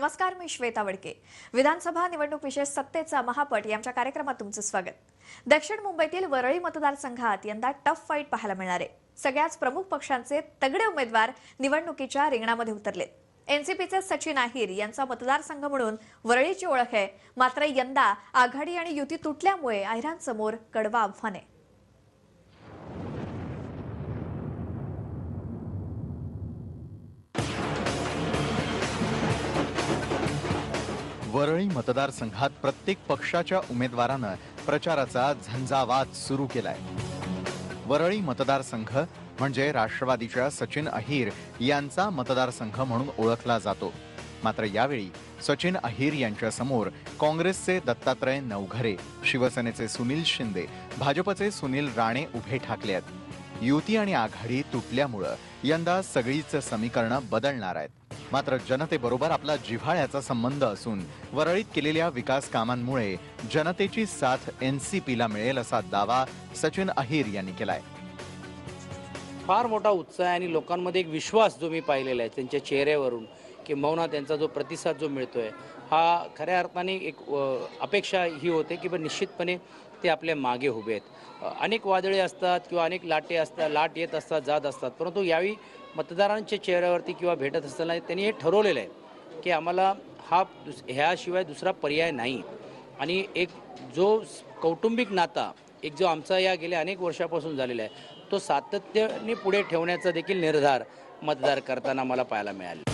नमस्कार मी श्वेता वडके. विधानसभा निवडणूक विशेष सत्तेचा महापट यांच्या कार्यक्रमात तुमचं स्वागत. दक्षिण मुंबईतील वरळी मतदारसंघात यंदा टफ फाईट पाहायला मिळणार आहे. सगळ्याच प्रमुख पक्षांचे तगडे उमेदवार निवडणुकीच्या रिंगणामध्ये उतरलेत. एनसीपीचे सचिन अहिर यांचा मतदारसंघ म्हणून वरळीची ओळख आहे. मात्र यंदा आघाडी आणि युती तुटल्यामुळे आहिरांसमोर कडवा आव्हान आहे. वरळी मतदारसंघात प्रत्येक पक्षाच्या उमेदवारानं प्रचाराचा झंझावात सुरू केलाय. वरळी मतदारसंघ म्हणजे राष्ट्रवादीच्या सचिन अहिर यांचा मतदारसंघ म्हणून ओळखला जातो. मात्र यावेळी सचिन अहिर यांच्यासमोर काँग्रेसचे दत्तात्रय नवघरे शिवसेनेचे सुनील शिंदे भाजपचे सुनील राणे उभे ठाकले आहेत. युती आणि आघाडी तुटल्यामुळं यंदा सगळीच समीकरणं बदलणार आहेत. मात्र जनतेबरोबर आपला जिव्हाळ्याचा संबंध असून वरळीत केलेल्या विकास कामांमुळे जनतेची साथ एनसीपीला मिळेल असा दावा सचिन अहिर यांनी केलाय. फार मोठा उत्साह आहे आणि लोकांमध्ये एक विश्वास जो मी पाहिलेला आहे त्यांच्या चेहऱ्यावरून किंबहुना त्यांचा जो प्रतिसाद जो मिळतोय हा खऱ्या अर्थाने एक अपेक्षा ही होते की बा निश्चितपणे ते आपल्या मागे उभे आहेत. अनेक वादळे असतात किंवा अनेक लाटे असतात लाट येत असतात जात असतात. परंतु यावेळी मतदारांच्या चेहऱ्यावरती किंवा भेटत असताना त्यांनी हे ठरवलेलं आहे की आम्हाला हा दुस ह्याशिवाय दुसरा पर्याय नाही. आणि एक जो कौटुंबिक नाता एक जो आमचा या गेल्या अनेक वर्षापासून झालेला आहे तो सातत्याने पुढे ठेवण्याचा देखील निर्धार मतदार करताना मला पाहायला मिळाला.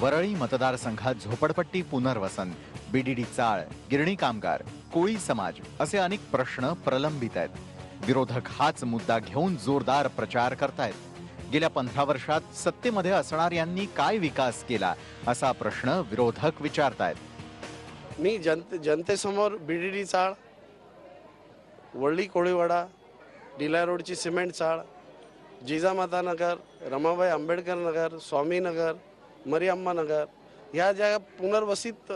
वरळी मतदारसंघात झोपडपट्टी पुनर्वसन बीडीडी चाळ गिरणी कामगार कोळी समाज असे अनेक प्रश्न प्रलंबित आहेत. विरोधक हाच मुद्दा घेऊन जोरदार प्रचार करतायत. गेल्या पंधरा वर्षात सत्तेमध्ये असणार यांनी काय विकास केला असा प्रश्न विरोधक विचारतायत. मी जनते जनतेसमोर बीडीडी चाळ वळली कोळीवाडा डिला रोडची सिमेंट चाळ जिजामाता नगर रमाबाई आंबेडकर नगर स्वामीनगर मरिअम्मा नगर ह्या ज्या पुनर्वसित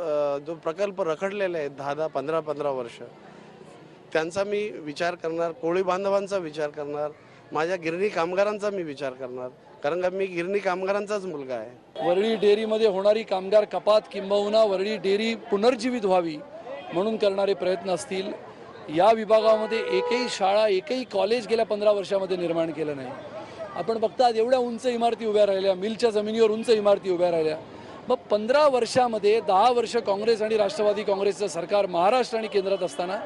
जो प्रकल्प रखडलेले आहेत दहा दहा पंधरा पंधरा वर्ष त्यांचा मी विचार करणार कोळी बांधवांचा विचार करणार माझ्या गिरणी कामगारांचा मी विचार करणार कारण का मी गिरणी कामगारांचाच मुलगा आहे. वरळी डेअरीमध्ये होणारी कामगार कपात किंबहुना वरळी डेअरी पुनर्जीवित व्हावी म्हणून करणारे प्रयत्न असतील. या विभागामध्ये एकही शाळा एकही कॉलेज गेल्या पंधरा वर्षामध्ये निर्माण केलं नाही. आपण बघतात एवढ्या उंच इमारती उभ्या राहिल्या मिलच्या जमिनीवर उंच इमारती उभ्या राहिल्या. मग पंधरा वर्षामध्ये दहा वर्ष काँग्रेस आणि राष्ट्रवादी काँग्रेसचं सरकार महाराष्ट्र आणि केंद्रात असताना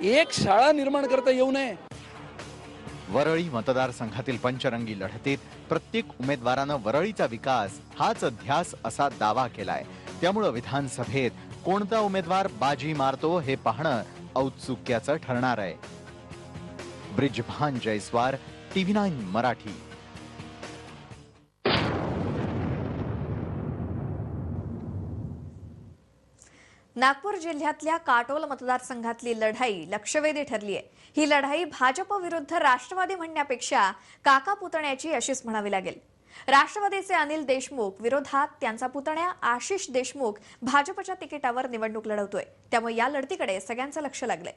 एक शाळा निर्माण करता येऊ नये. वरळी मतदारसंघातील पंचरंगी लढतीत प्रत्येक उमेदवारानं वरळीचा विकास हाच ध्यास असा दावा केलाय. त्यामुळं विधानसभेत कोणता उमेदवार बाजी मारतो हे पाहणं औत्सुक्याचं ठरणार आहे. Brijbhan Jaiswar TV nine Marathi. Nagpur जिल्ह्यातल्या काटोल मतदारसंघातली लढाई लक्षवेधी ठरली आहे. ही लढाई भाजप विरुद्ध राष्ट्रवादी म्हणण्यापेक्षा काका पुतण्याची अशीच म्हणावी लागेल. राष्ट्रवादीचे अनिल देशमुख विरोधात त्यांचा पुतण्या आशिष देशमुख भाजपच्या तिकिटावर निवडणूक लढवतोय. त्यामुळे या लढतीकडे सगळ्यांचं लक्ष लागलंय.